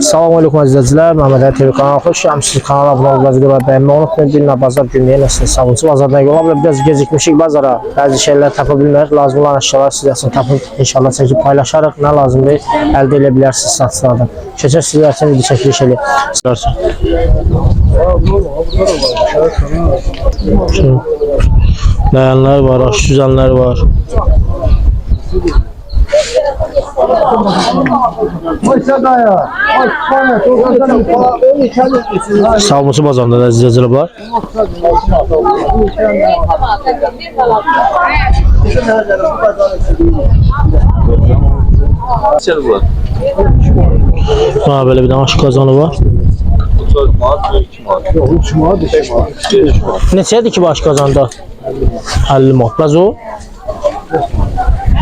Salam aleyküm əzizləyicilər. Məhəmməd Əli TV kanalına xoş gəlmisiniz. Kanala abunə olub və bəyənməyi unutmayın. Dinlə bazar günü yenə sizin savunçu bazardan yola bilər. Biraz gecikmişik bazara. Bəzi şeylər tapa bilmir. Lazım olan əşyalar sizə üçün tapıb inşallah çəkib paylaşarıq. Nə lazımdır əldə edə bilərsiniz satıcılardan. Keçək sizlər üçün video çəkiliş eləyək. Layanlar var, aşüzənlər var. Savunçu bazarında da əzizləyicilər var. Ha, belə bir dənə aşk qazanı var. 4 manat, 2 manat. 3 manat, 5 manat. 5 manat. Neçədir ki baş qazanda? 50 manat. Bəs o?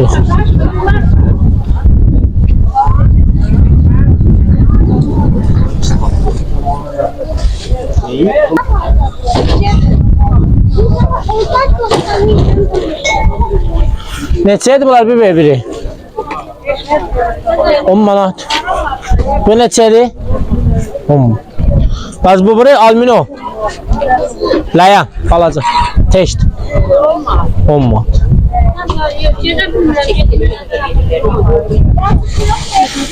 Yox. Neçədir bunlar bir bir biri? 10 manat. Bu neçədir? 10. Bəs bu biri almino. Layan, balaca. Teşt. 10 manat.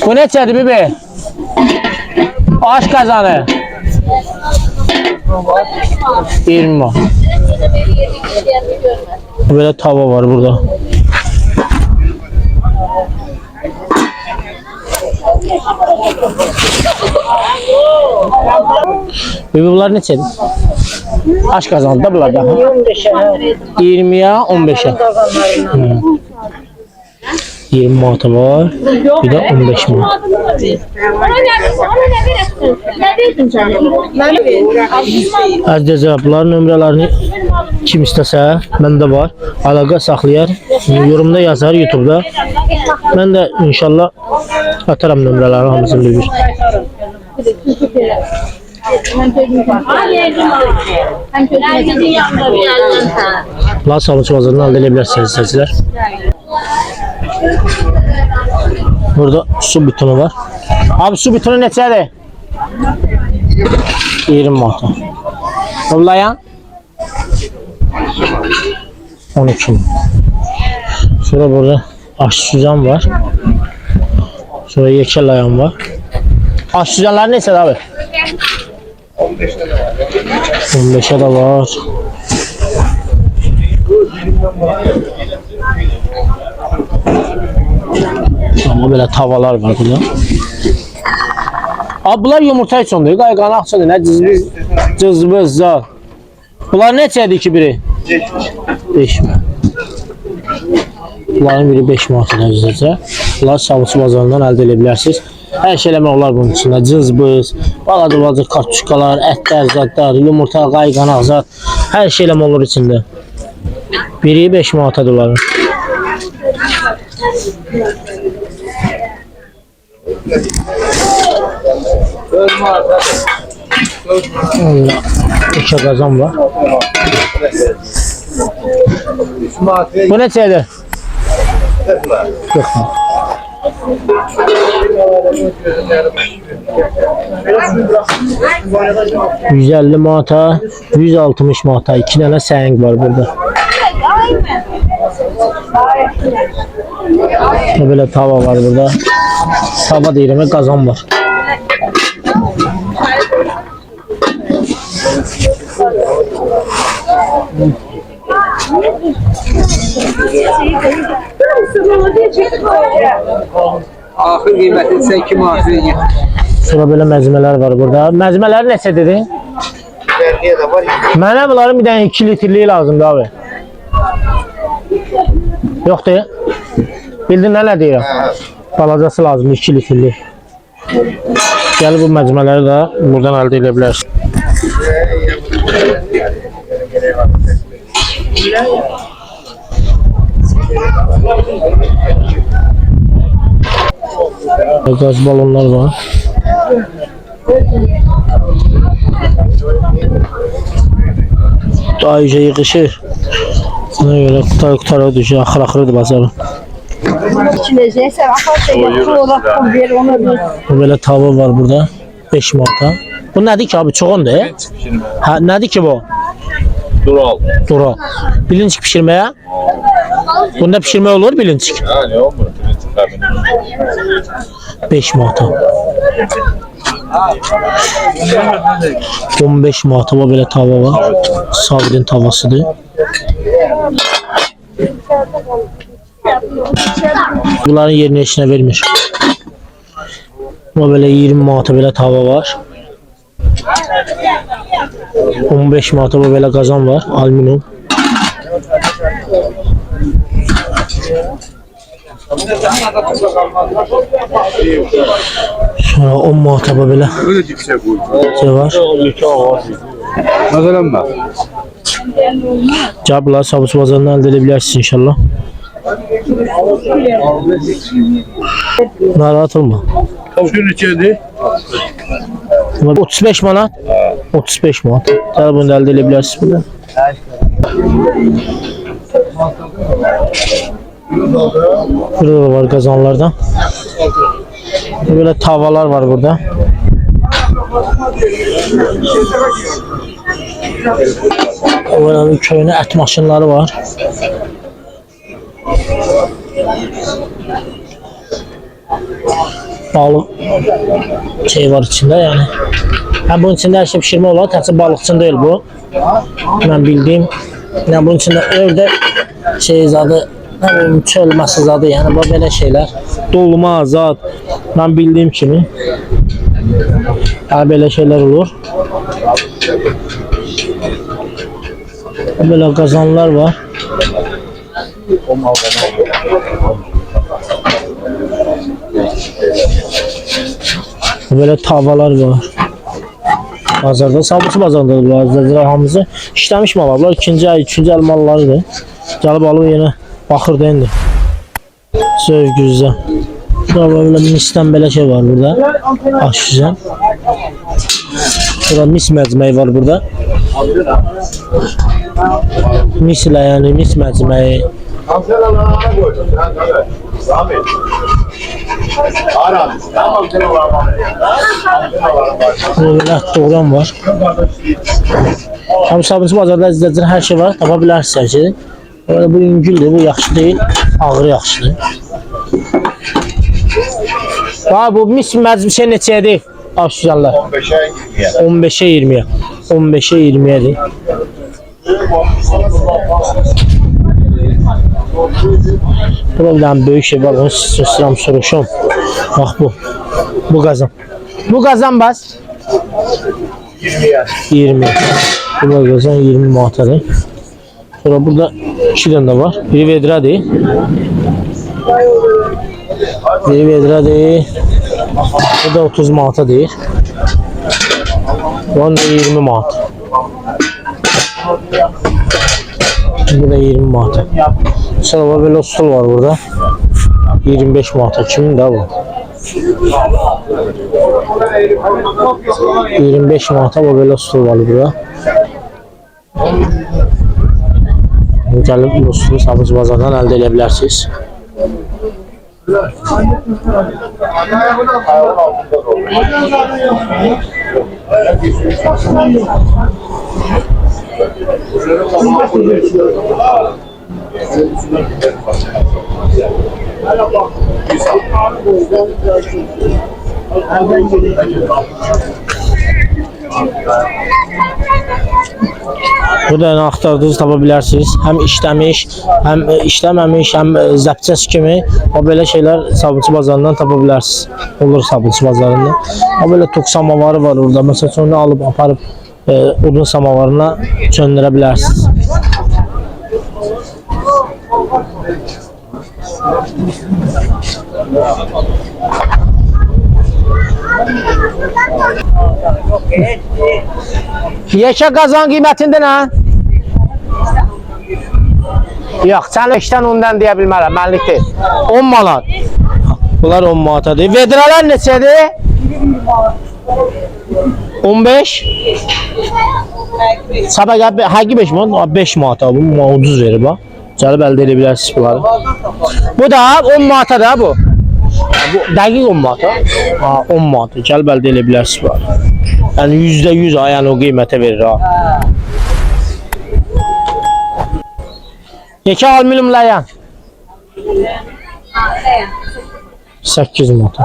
Bu neçədir bibi? Aş kazanı. 20 manat. Böyle tava var burada. Bibi bunlar neçədir? Aş kazandı da bunlar da. 20'ye 15'e. Hı. 20 manatı var. Bir de 15 manat. Əzizlər, bunların nömrələrini kim istəsə, məndə var. Əlaqə saxlayar, yorumda yazar YouTube-da. Mən də inşallah ataram nömrələrini hamısını bir. Las Salıç bazarından əldə edə bilərsiniz izləyicilər. Burada su bitonu var. Abi su bitonu neçədir? 20 manat. Ablayan? 12 manat. Sonra burada aşsüzan var. Sonra yekə layan var. Aşsüzanlar neçədir abi? 15'e de var. Ama böyle tavalar var burada. Abi bunlar yumurta içindir. Qayqanaq içindir. Nə cızbız, cızbız, zar. Bunlar neçədir ki biri? 5 manat. Bunların biri 5 manatın əzizəcə. Bunlar Savuçu bazarından əldə edə bilərsiniz. Hər şey eləmək olar bunun içində. Cızbız, balaca balaca kartuşkalar, ətlər, zadlar, yumurta, qayqanaq, zad. Hər şey eləmək olur içində. Biri 5 manatadır bunların. Allah. İki qazan var. Bu neçədir? 40 manat. Yüz elli 160 manata, iki tane səhəng var burada. Böyle tava var burada. Tava deyirəm, qazan var. Axır qiyməti isə 2 manat. Sonra böyle məzmələr var burada. Məzmələr neçə dedi? Mənə bunların bir dənə 2 litrliyi lazımdır abi. Yoxdur. Bildin nə deyirəm? Balacası lazım 2 litrlik. Gəl bu məcmələri də buradan əldə edə bilərsən. Gaz balonlar var. Daha iyice yığışır. Buna göre kutar kutara düşüyor. Ahır ahırdı bazarı. İçilecekse aparsa Doyurur sonra silah. pul ver ona bir. Bu belə tava var burada. 5 manata. Bu nədir ki abi? Çoxundur. e? Pişirme. Ha, nədir ki bu? Dural. Dura. Bilinçik pişirməyə? Bunda pişirmə olur bilinçik. Ha ne olmuyor? Tabii. 5 manata. 15 manata bu belə tava var. Sabrin tavasıdır. Bunların yerini nə vermir. Bu belə 20 manata belə tava var. 15 manata belə qazan var, alüminium. Sonra 10 manata belə şey bu. şey var. Mesela bak. Cəblər Sabit bazarından əldə edə bilərsiniz inşallah. Narahat olma. Tavşan içeride. 35 manat. 35 manat. Əldə edə bilərsiniz burada. Burada da var qazanlardan. Böyle tavalar var burada. Böyle bir köyüne et maşınları var. Balık şey var içinde yani. Ha bunun içinde her şey pişirme olan təkcə balıqçın değil bu. Ben bildiğim yani bunun içinde evde şey zadı ne bileyim zadı yani bu böyle şeyler. Dolma zat ben bildiğim kimi. Ha böyle şeyler olur. Böyle kazanlar var. Böyle tavalar var. Bazarda, sabısı bazarda bazarda hamısı işləmiş mallar. İkinci ay, üçüncü el mallarıdır. Gəlib alıb yenə baxır da indi. Sövgüzdə. Sonra böyle misdən belə şey var burada. Aş güzel. Burada mis məcməyi var burada. Mis ilə yəni mis məcməyi. Burada doğran var. Tam sabunçu bazarda izləyicilər hər şey var. Tapa bilərsiniz. Böyle bu yüngüldür, bu yaxşı deyil. Ağrı yaxşıdır. Vay bu mis məcmusə neçədir? Aşşallah. 15'e gidiyor. 15'e 20'ye. 15'e 20'yedir. Burada bir tane büyük şey var. Onu sıram soruşum. Bak bu. Bu kazan. Bu kazan bas. 20 yaş. 20. Bu kazan 20 manatadır. Sonra burada iki tane var. Biri vedra değil. Biri vedra değil. Bu da 30 manata değil. Bu da 20 manat. Bu da 20 manat. Sonra böyle stul var burada. 25 manata. Kimin de bu? 25 manata bu böyle stul var burada. Gəlib bu stulu Sabıcı bazardan əldə edə bilərsiniz. Burada yəni axtardığınızı tapa bilərsiniz. Həm işləmiş, həm işləməmiş, həm zəbçəs kimi o belə şeylər Sabunçu bazarından tapa bilərsiniz. Olur Sabunçu bazarında. O belə tok samavarı var orada. Məsələn, sonra alıb aparıb e, odun samavarına çöndürə bilərsiniz. Yeşə qazan qiymətində nə? Yox, sən 5-dən ondan deyə bilmərəm, mənlik deyil. 10 manat. Bunlar 10 manatadır. Vedralar neçədir? 15. Sabah gəl həqiqi 5 manat, 5 manat bu ucuz verir bax. Gəlib əldə edə bilərsiniz bunları. Bu da 10 manata da bu. Dəqiq 10 manata. Ha 10 manata. Gəlib əldə edə bilərsiniz bunları. Yəni %100 ha, yəni o qiymətə verir ha. Neçə alüminium layan? 8 manata.